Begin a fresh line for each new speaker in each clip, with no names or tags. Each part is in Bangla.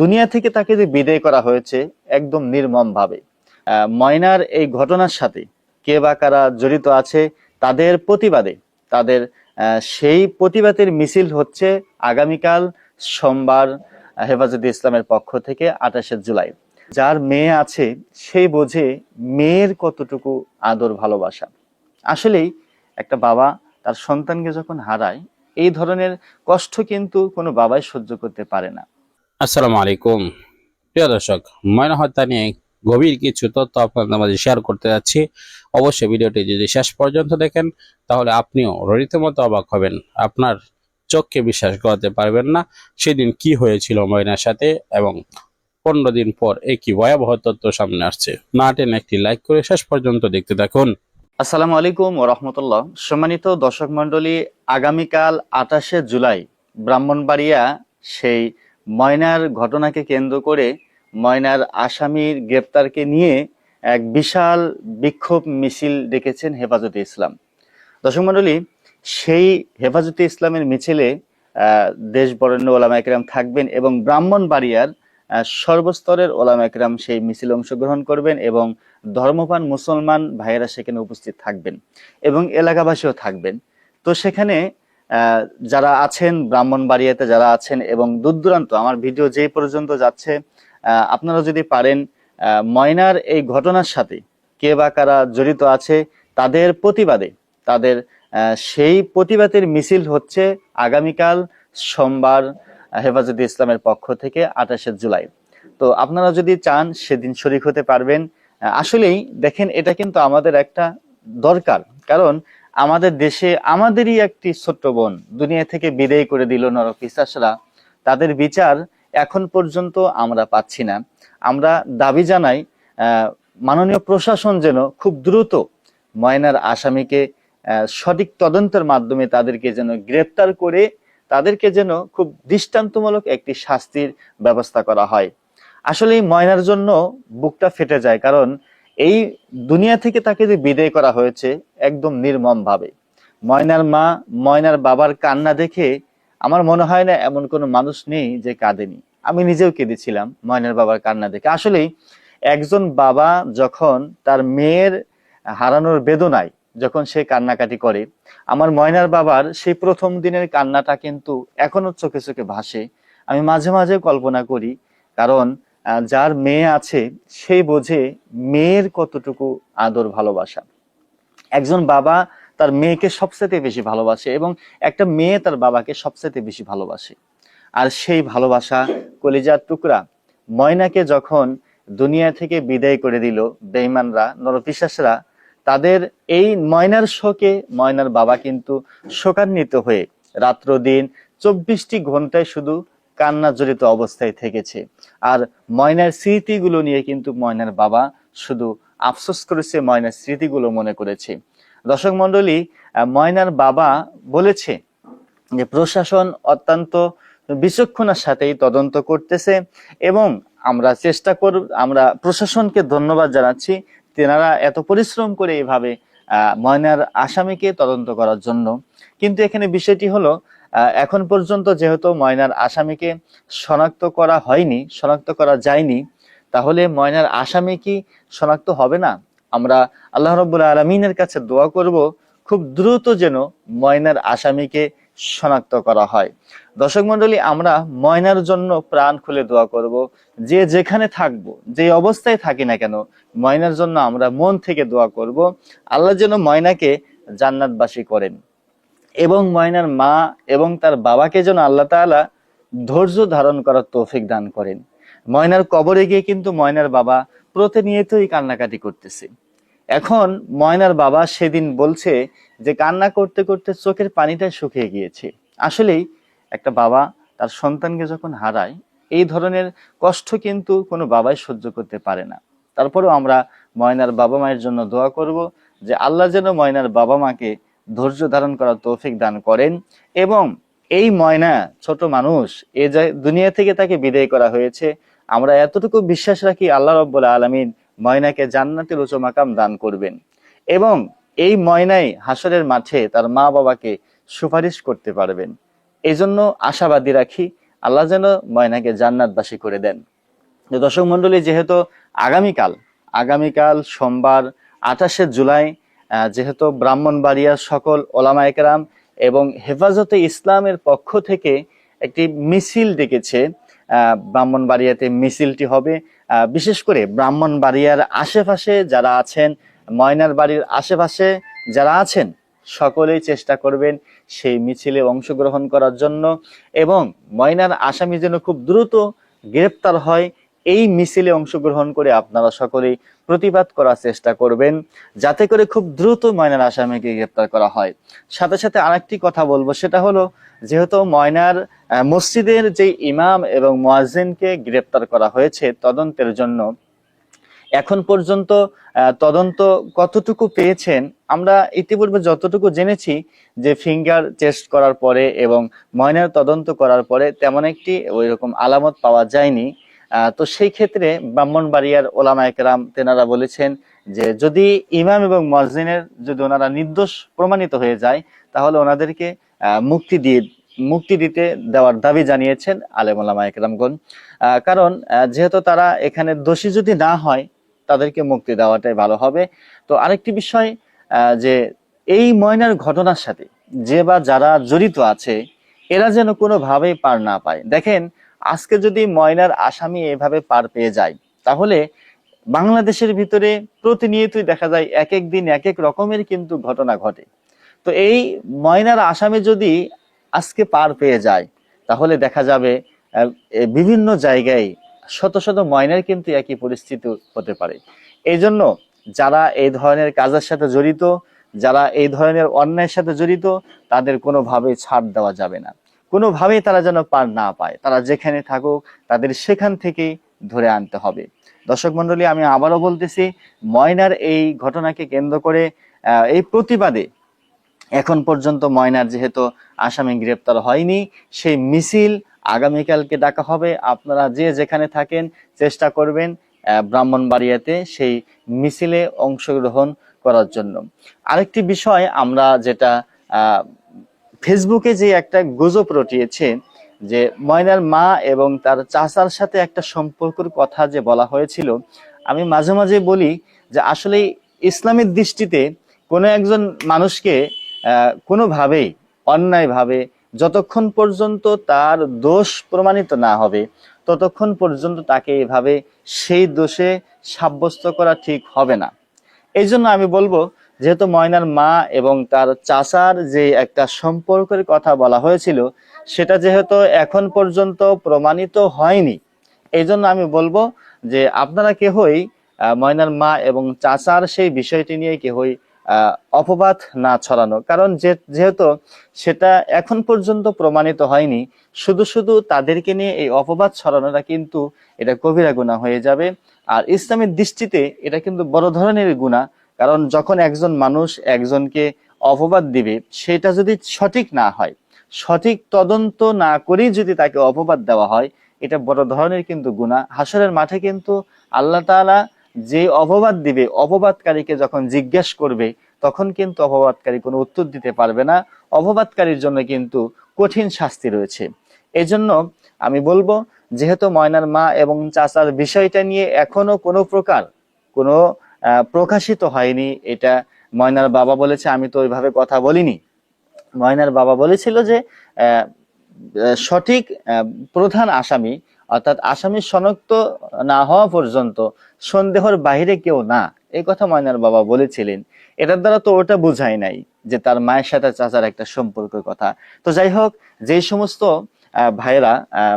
দুনিয়া থেকে তাকে যে বিদায় করা হয়েছে একদম নির্মম ভাবে ময়নার এই ঘটনার সাথে কে বা কারা জড়িত আছে, তাদের প্রতিবাদে, তাদের সেই প্রতিবাদের মিছিল হচ্ছে আগামীকাল সোমবার হেফাজতে ইসলামের পক্ষ থেকে আঠাশে জুলাই। যার মেয়ে আছে, সেই বোঝে মেয়ের কতটুকু আদর ভালোবাসা। আসলেই একটা বাবা তার সন্তানকে যখন হারায়, এই ধরনের কষ্ট কিন্তু কোনো বাবাই সহ্য করতে পারে না।
আসসালামু আলাইকুম। প্রিয় দর্শক ময়না হত্যা নিয়ে গভীর কিছু তথ্য আপনাদের মাঝে শেয়ার করতে যাচ্ছি। অবশ্যই ভিডিওটি যদি শেষ পর্যন্ত দেখেন, তাহলে আপনিও রীতিমতো অবাক হবেন। আপনার চোখকে বিশ্বাস করাতে পারবেন না সেদিন কি হয়েছিল ময়নার সাথে এবং পনেরো দিন পর একই ভয়াবহ তথ্য সামনে আসছে। না টেনে একটি লাইক করে শেষ পর্যন্ত দেখতে থাকুন।
আসসালামু আলাইকুম ও রহমতুল্লাহ। সম্মানিত দর্শক মন্ডলী আগামীকাল আঠাশে জুলাই, ব্রাহ্মণবাড়িয়া সেই ময়নার ঘটনাকে কেন্দ্র করে ময়নার আসামির গ্রেপ্তারকে নিয়ে এক বিশাল বিক্ষোভ মিছিল ডেকেছেন হেফাজতে ইসলাম। দর্শক মন্ডলী সেই হেফাজতে ইসলামের মিছিলে দেশ বরেণ্য ওলামা একরাম থাকবেন এবং ব্রাহ্মণবাড়িয়ার সর্বস্তরের ওলামা একরাম সেই মিছিলে অংশগ্রহণ করবেন এবং ধর্মপান মুসলমান ভাইয়েরা সেখানে উপস্থিত থাকবেন এবং এলাকাবাসীও থাকবেন। তো সেখানে যারা আছেন, ব্রাহ্মণবাড়িয়াতে যারা আছেন এবং দূর দূরান্ত আমার ভিডিও যে পর্যন্ত যাচ্ছে আপনারা যদি পারেন ময়নার এই ঘটনার সাথে কে বা কারা জড়িত আছে, তাদের প্রতিবাদে, তাদের সেই প্রতিবাদের মিছিল হচ্ছে আগামীকাল সোমবার হেফাজতে ইসলামের পক্ষ থেকে আঠাশে জুলাই। তো আপনারা যদি চান, সেদিন শরিক হতে পারবেন। আসলেই দেখেন, এটা কিন্তু আমাদের একটা দরকার। কারণ আমাদের দেশে আমাদেরই একটি ছোট্ট বোন দুনিয়া থেকে বিদায় করে দিল নরপিসাসরা তাদের বিচার এখন পর্যন্ত আমরা পাচ্ছি না। আমরা দাবি জানাই মাননীয় প্রশাসন যেন খুব দ্রুত ময়নার আসামিকে সঠিক তদন্তের মাধ্যমে তাদেরকে যেন গ্রেপ্তার করে তাদেরকে যেন খুব দৃষ্টান্তমূলক একটি শাস্তির ব্যবস্থা করা হয়। আসলে ময়নার জন্য বুকটা ফেটে যায়, কারণ এই দুনিয়া থেকে তাকে যে বিদায় করা হয়েছে একদম নির্মম ভাবে ময়নার মা, ময়নার বাবার কান্না দেখে আমার মনে হয় না এমন কোনো মানুষ নেই যে কাঁদেনি। আমি নিজেও কেঁদেছিলাম ময়নার বাবার কান্না দেখে। আসলেই একজন বাবা যখন তার মেয়ের হারানোর বেদনায় যখন সে কান্নাকাটি করে, আমার ময়নার বাবার সেই প্রথম দিনের কান্নাটা কিন্তু এখনও চোখে চোখে ভাসে। আমি মাঝে মাঝে কল্পনা করি, কারণ যার মেয়ে আছে সেই বোঝে মেয়ের কতটুকু আদর ভালোবাসা। একজন বাবা তার মেয়েকে সবচেয়ে বেশি ভালোবাসে এবং একটা মেয়ে তার বাবাকে সবচেয়ে বেশি ভালোবাসে। আর সেই ভালোবাসা কলিজার টুকরা ময়নাকে যখন দুনিয়া থেকে বিদায় করে দিল বেইমানরা নরপিশাসরা তাদের এই ময়নার শোকে ময়নার বাবা কিন্তু শোকান্বিত হয়ে রাত্র দিন চব্বিশটি ঘন্টায় শুধু কান্না জড়িত অবস্থায় থেকেছে। আর ময়নার স্মৃতিগুলো নিয়ে কিন্তু ময়নার বাবা শুধু আফসোস করেছে, ময়নার স্মৃতিগুলো মনে করেছে। দর্শক মন্ডলী ময়নার বাবা বলেছে যে প্রশাসন অত্যন্ত বিচক্ষণার সাথেই তদন্ত করতেছে এবং আমরা চেষ্টা কর, আমরা প্রশাসনকে ধন্যবাদ জানাচ্ছি তেনারা এত পরিশ্রম করে এইভাবে ময়নার আসামিকে তদন্ত করার জন্য। কিন্তু এখানে বিষয়টি হলো এখন পর্যন্ত যেহেতু ময়নার আসামিকে শনাক্ত করা হয়নি, শনাক্ত করা যায়নি, তাহলে ময়নার আসামি কি শনাক্ত হবে না? আমরা আল্লাহ রব্বুল আলমিনের কাছে দোয়া করব, খুব দ্রুত যেন ময়নার আসামিকে শনাক্ত করা হয়। দর্শক মন্ডলী আমরা ময়নার জন্য প্রাণ খুলে দোয়া করব, যে যেখানে থাকব, যে অবস্থায় থাকি না কেন, ময়নার জন্য আমরা মন থেকে দোয়া করব, আল্লাহ যেন ময়নাকে জান্নাতবাসী করেন। এবং ময়নার মা এবং তার বাবাকে যেন আল্লাহ তাআলা ধৈর্য ধারণ করার তৌফিক দান করেন। ময়নার কবরে গিয়ে কিন্তু ময়নার বাবা প্রতিনিয়তই কান্নাকাটি করতেছে। এখন ময়নার বাবা সেদিন বলছে যে, কান্না করতে করতে চোখের পানিটা শুকিয়ে গিয়েছে। আসলেই একটা বাবা তার সন্তানকে যখন হারায়, এই ধরনের কষ্ট কিন্তু কোনো বাবাই সহ্য করতে পারে না। তারপরেও আমরা ময়নার বাবা মায়ের জন্য দোয়া করব যে, আল্লাহ যেন ময়নার বাবা মাকে ধৈর্য ধারণ করার তৌফিক দান করেন এবং এই ময়না ছোট মানুষ, এ দুনিয়া থেকে তাকে বিদায় করা হয়েছে, আমরা এতটুকু বিশ্বাস রাখি আল্লাহ রব্বুল আলমিন ময়নাকে জান্নাতের উঁচু মাকাম দান করবেন এবং এই ময়নাই হাসরের মাঠে তার মা বাবাকে সুপারিশ করতে পারবেন। এই জন্য আশাবাদী রাখি আল্লাহ যেন ময়নাকে জান্নাতবাসী করে দেন। দর্শক মন্ডলী যেহেতু আগামীকাল আগামীকাল সোমবার আঠাশে জুলাই যেহেতু ব্রাহ্মণবাড়িয়ার সকল ওলামা একরাম এবং হেফাজতে ইসলামের পক্ষ থেকে একটি মিছিল ডেকেছে ব্রাহ্মণবাড়িয়াতে মিছিলটি হবে। বিশেষ করে ব্রাহ্মণবাড়িয়ার আশেপাশে যারা আছেন, ময়নার বাড়ির আশেপাশে যারা আছেন, সকলেই চেষ্টা করবেন সেই মিছিলে অংশগ্রহণ করার জন্য এবং ময়নার আসামি যেন খুব দ্রুত গ্রেপ্তার হয় এই মিছিলে অংশগ্রহণ করে আপনারা সকলেই প্রতিবাদ করার চেষ্টা করবেন, যাতে করে খুব দ্রুত ময়নার আসামিকে গ্রেপ্তার করা হয়। সাথে সাথে আরেকটি কথা বলব, সেটা হলো যেহেতু ময়নার মসজিদের যে ইমাম এবং মোয়াজ্জিনকে গ্রেপ্তার করা হয়েছে তদন্তের জন্য, এখন পর্যন্ত তদন্ত কতটুকু পেয়েছেন আমরা ইতিপূর্বে যতটুকু জেনেছি যে ফিঙ্গার টেস্ট করার পরে এবং ময়নার তদন্ত করার পরে তেমন একটি ওই রকম আলামত পাওয়া যায়নি। তো সেই ক্ষেত্রে ব্রাহ্মণবাড়িয়ার ওলামা একরাম তেনারা বলেছেন যে যদি ইমাম এবং মসজিনের যদি ওনারা নির্দোষ প্রমাণিত হয়ে যায়, তাহলে ওনাদেরকে মুক্তি দিয়ে, মুক্তি দিতে দেওয়ার দাবি জানিয়েছেন আলেম ওলামা একরামগণ কারণ যেহেতু তারা এখানে দোষী যদি না হয়, তাদেরকে মুক্তি দেওয়াটাই ভালো হবে। তো আরেকটি বিষয় যে এই ময়নার ঘটনার সাথে যে বা যারা জড়িত আছে, এরা যেন কোনোভাবেই পার না পায়। দেখেন আজকে যদি ময়নার আসামি এভাবে পার পেয়ে যায়, তাহলে বাংলাদেশের ভিতরে প্রতিনিয়তই দেখা যায় এক এক দিন এক এক রকমের কিন্তু ঘটনা ঘটে। তো এই ময়নার আসামি যদি আজকে পার পেয়ে যায়, তাহলে দেখা যাবে বিভিন্ন জায়গায় শত শত ময়নার কিন্তু একই পরিস্থিতি হতে পারে। এই জন্য যারা এই ধরনের কাজের সাথে জড়িত, যারা এই ধরনের অন্যায়ের সাথে জড়িত, তাদের কোনোভাবে ছাড় দেওয়া যাবে না। কোনোভাবেই তারা যেন পার না পায়। তারা যেখানে থাকুক, তাদের সেখান থেকে ধরে আনতে হবে। দর্শক মন্ডলী আমি আবারও বলতেছি, ময়নার এই ঘটনাকে কেন্দ্র করে এই প্রতিবাদে এখন পর্যন্ত ময়নার যেহেতু আসামি গ্রেপ্তার হয়নি, সেই মিছিল আগামীকালকে ডাকা হবে। আপনারা যে যেখানে থাকেন, চেষ্টা করবেন ব্রাহ্মণবাড়িয়াতে সেই মিছিলে অংশগ্রহণ করার জন্য। আরেকটি বিষয় আমরা যেটা ফেসবুকে যে একটা গুজব রটিয়েছে যে ময়নার মা এবং তার চাচার সাথে একটা সম্পর্কের কথা যে বলা হয়েছিল, আমি মাঝে মাঝে বলি যে আসলে ইসলামের দৃষ্টিতে কোনো একজন মানুষকে কোনোভাবেই, অন্যায়ভাবে যতক্ষণ পর্যন্ত তার দোষ প্রমাণিত না হবে, ততক্ষণ পর্যন্ত তাকে এভাবে সেই দোষে সাব্যস্ত করা ঠিক হবে না। এই জন্য আমি বলব যেহেতু ময়নার মা এবং তার চাচার যে একটা সম্পর্কের কথা বলা হয়েছিল, সেটা যেহেতু এখন পর্যন্ত প্রমাণিত হয়নি। এই জন্য আমি বলব যে আপনারা কেহই ময়নার মা এবং চাচার সেই বিষয়টি নিয়ে কেহই অপবাদ না ছড়ানো। কারণ যে, যেহেতু সেটা এখন পর্যন্ত প্রমাণিত হয়নি, শুধু শুধু তাদেরকে নিয়ে এই অপবাদ ছড়ানোটা কিন্তু এটা কবিরা গুণা হয়ে যাবে। আর ইসলামের দৃষ্টিতে এটা কিন্তু বড় ধরনের গুণা কারণ যখন একজন মানুষ একজনকে অপবাদ দিবে, সেটা যদি সঠিক না হয়, সঠিক তদন্ত না করেই যদি তাকে অপবাদ দেওয়া হয়, এটা বড় ধরনের কিন্তু গুণা হাসরের মাঠে কিন্তু আল্লাহ তাআলা যে অপবাদ দিবে, অপবাদকারীকে যখন জিজ্ঞেস করবে, তখন কিন্তু অপবাদকারী কোনো উত্তর দিতে পারবে না। অপবাদকারীর জন্য কিন্তু কঠিন শাস্তি রয়েছে। এজন্য আমি বলব, যেহেতু ময়নার মা এবং চাচার বিষয়টা নিয়ে এখনও কোনো প্রকার কোনো প্রকাশিত হয়নি। এটা ময়নার বাবা বলেছে আমি তো ওইভাবে কথা বলিনি। ময়নার বাবা বলেছিল যে সঠিক প্রধান আসামি অর্থাৎ আসামি শনাক্ত না হওয়া পর্যন্ত সন্দেহর বাইরে কেউ না এই কথা ময়নার বাবা বলেছিলেন। এটার দ্বারা তো ওটা বোঝাই নাই যে তার মায়ের সাথে চাচার একটা সম্পর্কের কথা। তো যাই হোক যে সমস্ত আহ,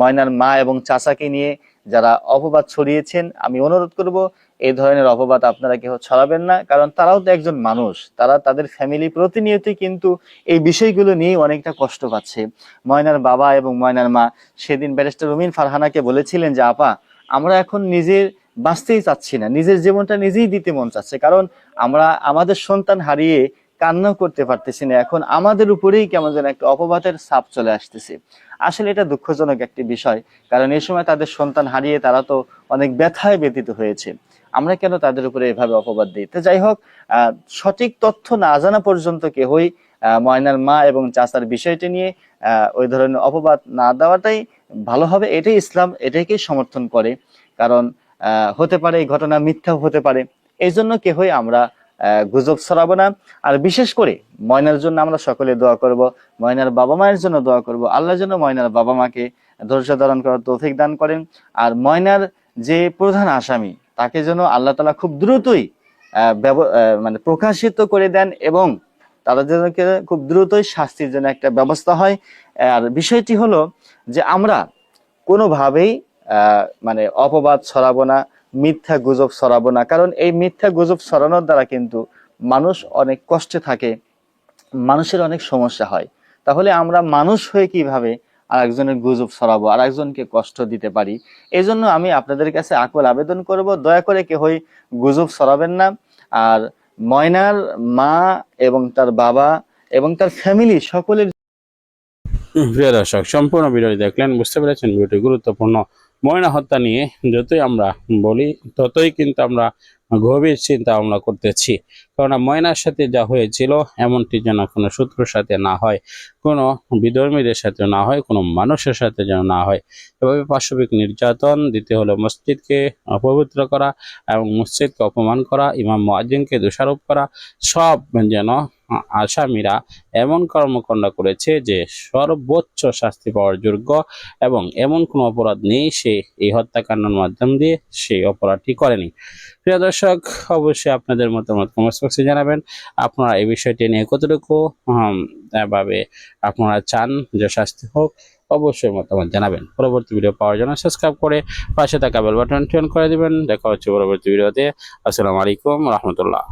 ময়নার মা এবং চাচাকে নিয়ে যারা অপবাদ ছড়িয়েছেন, আমি অনুরোধ করব, এই ধরনের অপবাদ আপনারা কেউ ছড়াবেন না, কারণ তারাও তো একজন মানুষ। তারা তাদের ফ্যামিলি প্রতিনিয়তই কিন্তু এই বিষয়গুলো নিয়ে অনেকটা কষ্ট পাচ্ছে। ময়নার বাবা এবং ময়নার মা, সেদিন ব্যারিস্টার রুমিন ফারহানাকে বলেছিলেন যে, আপা, আমরা এখন নিজের বাঁচতেই চাচ্ছি না, নিজের জীবনটা নিজেই দিতে মন চাচ্ছে। কারণ আমরা, আমাদের সন্তান হারিয়ে কান্নাও করতে পারতেছি না। এখন আমাদের উপরেই কেমন যেন একটা অপবাদের ছাপ চলে আসতেছে। আসলে এটা দুঃখজনক একটি বিষয়, কারণ এই সময় তাদের সন্তান হারিয়ে তারা তো অনেক ব্যথায় ব্যতীত হয়েছে। আমরা কেন তাদের উপরে এভাবে অপবাদ দিই? তো যাই হোক সঠিক তথ্য না জানা পর্যন্ত কেহই ময়নার মা এবং চাচার বিষয়টি নিয়ে ওই ধরনের অপবাদ না দেওয়াটাই ভালো হবে। এটাই ইসলাম এটাকেই সমর্থন করে। কারণ হতে পারে এই ঘটনা মিথ্যাও হতে পারে। এই জন্য কেহই আমরা গুজব ছড়াবো না। আর বিশেষ করে ময়নার জন্য আমরা সকলে দোয়া করব, ময়নার বাবা মায়ের জন্য দোয়া করব, আল্লাহর জন্য ময়নার বাবা মাকে ধৈর্য ধারণ করার তৌফিক দান করেন। আর ময়নার যে প্রধান আসামি, তাকে যেন আল্লাহ তালা খুব দ্রুতই মানে প্রকাশিত করে দেন এবং তাদের জন্য খুব দ্রুতই শাস্তির জন্য একটা ব্যবস্থা হয়। আর বিষয়টি হলো যে আমরা কোনোভাবেই মানে অপবাদ ছড়াবো না মিথ্যা গুজব ছড়াবো না। কারণ এই মিথ্যা গুজব ছড়ানোর দ্বারা কিন্তু মানুষ অনেক কষ্টে থাকে, মানুষের অনেক সমস্যা হয়। তাহলে আমরা মানুষ হয়ে কীভাবে আরেকজনের গুজব ছড়াবো আর একজনকে কষ্ট দিতে পারি? এই জন্য আমি আপনাদের কাছে আকল আবেদন করব, দয়া করে কেহই গুজব ছড়াবেন না। আর ময়নার মা এবং তার বাবা এবং তার ফ্যামিলি সকলের
প্রিয় দর্শক, সম্পূর্ণ ভিডিওটি দেখলেন, বুঝতে পেরেছেন ভিডিওটি গুরুত্বপূর্ণ। ময়না হত্যা নিয়ে যতই আমরা বলি, ততই কিন্তু আমরা গভীর চিন্তা ভাবনা করতেছি। কারণ ময়নার সাথে যা হয়েছিল, এমনটি যেন কোনো শত্রুর সাথে না হয়, কোনো বিধর্মীদের সাথে না হয়, কোনো মানুষের সাথে যেন না হয়। এভাবে পাশবিক নির্যাতন দিতে হলো মসজিদকে অপবিত্র করা এবং মসজিদকে অপমান করা, ইমাম মুয়াজ্জিনকে দোষারোপ করা, সব যেন আসামিরা এমন কর্মকাণ্ড করেছে যে সর্বোচ্চ শাস্তি পাওয়ার যোগ্য এবং এমন কোনো অপরাধ নেই, সে এই হত্যাকাণ্ডের মাধ্যম দিয়ে সেই অপরাধটি করেনি। প্রিয় দর্শক, অবশ্যই আপনাদের মতামত কমেন্ট বক্সে জানাবেন। আপনারা এই বিষয়টি নিয়ে কতটুকু ভাবে আপনারা চান যে শাস্তি হোক, অবশ্যই মতামত জানাবেন। পরবর্তী ভিডিও পাওয়ার জন্য সাবস্ক্রাইব করে পাশে থাকা বেল বাটন অন করে দিবেন। দেখা হচ্ছে পরবর্তী ভিডিওতে আসসালামু আলাইকুম, রহমতুল্লাহ।